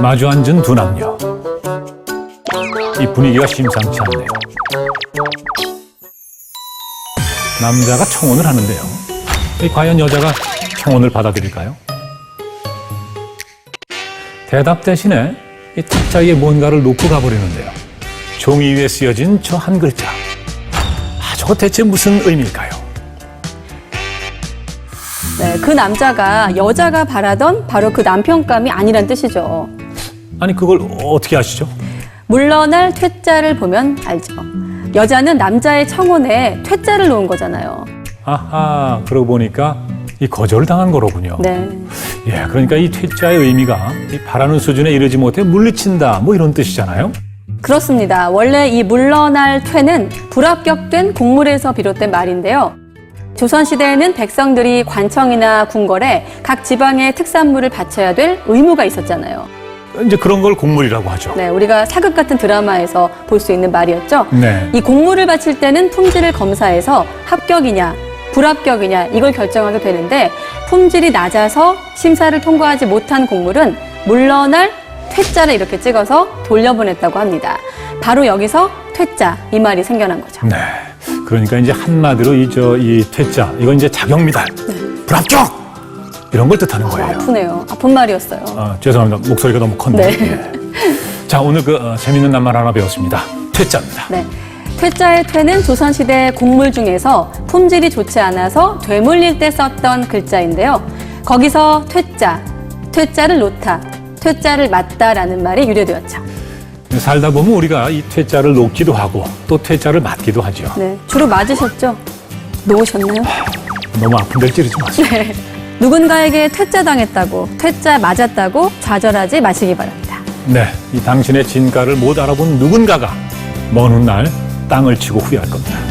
마주 앉은 두 남녀. 이 분위기가 심상치 않네요. 남자가 청혼을 하는데요. 이 과연 여자가 청혼을 받아들일까요? 대답 대신에 이 탁자 위에 뭔가를 놓고 가버리는데요. 종이 위에 쓰여진 저 한 글자. 아, 저거 대체 무슨 의미일까요? 네, 그 남자가 여자가 바라던 바로 그 남편감이 아니란 뜻이죠. 아니, 그걸 어떻게 아시죠? 물러날 퇴짜를 보면 알죠. 여자는 남자의 청혼에 퇴짜를 놓은 거잖아요. 아하, 그러고 보니까 이 거절을 당한 거로군요. 네. 예, 그러니까 이 퇴짜의 의미가 이 바라는 수준에 이르지 못해 물리친다, 뭐 이런 뜻이잖아요. 그렇습니다. 원래 이 물러날 퇴는 불합격된 곡물에서 비롯된 말인데요. 조선시대에는 백성들이 관청이나 궁궐에 각 지방의 특산물을 바쳐야 될 의무가 있었잖아요. 이제 그런 걸 곡물이라고 하죠. 네, 우리가 사극 같은 드라마에서 볼 수 있는 말이었죠. 네. 이 곡물을 바칠 때는 품질을 검사해서 합격이냐, 불합격이냐 이걸 결정하게 되는데 품질이 낮아서 심사를 통과하지 못한 곡물은 물러날 퇴짜를 이렇게 찍어서 돌려보냈다고 합니다. 바로 여기서 퇴짜 이 말이 생겨난 거죠. 네. 그러니까 이제 한마디로 이 저이 퇴짜 이건 이제 자격 미달, 불합격 이런 걸 뜻하는 거예요. 아프네요. 아픈 말이었어요. 아, 죄송합니다. 목소리가 너무 컸네요. 네. 예. 자, 오늘 그 어, 재밌는 낱말 하나 배웠습니다. 퇴짜입니다. 네. 퇴짜의 퇴는 조선시대 곡물 중에서 품질이 좋지 않아서 되물릴 때 썼던 글자인데요. 거기서 퇴짜, 퇴짜를 놓다, 퇴짜를 맞다라는 말이 유래되었죠. 살다 보면 우리가 이 퇴짜를 놓기도 하고 또 퇴짜를 맞기도 하죠. 네. 주로 맞으셨죠? 놓으셨나요? 너무 아픈 데를 찌르지 마세요. 네. 누군가에게 퇴짜 당했다고, 퇴짜 맞았다고 좌절하지 마시기 바랍니다. 네, 이 당신의 진가를 못 알아본 누군가가 먼 훗날 땅을 치고 후회할 겁니다.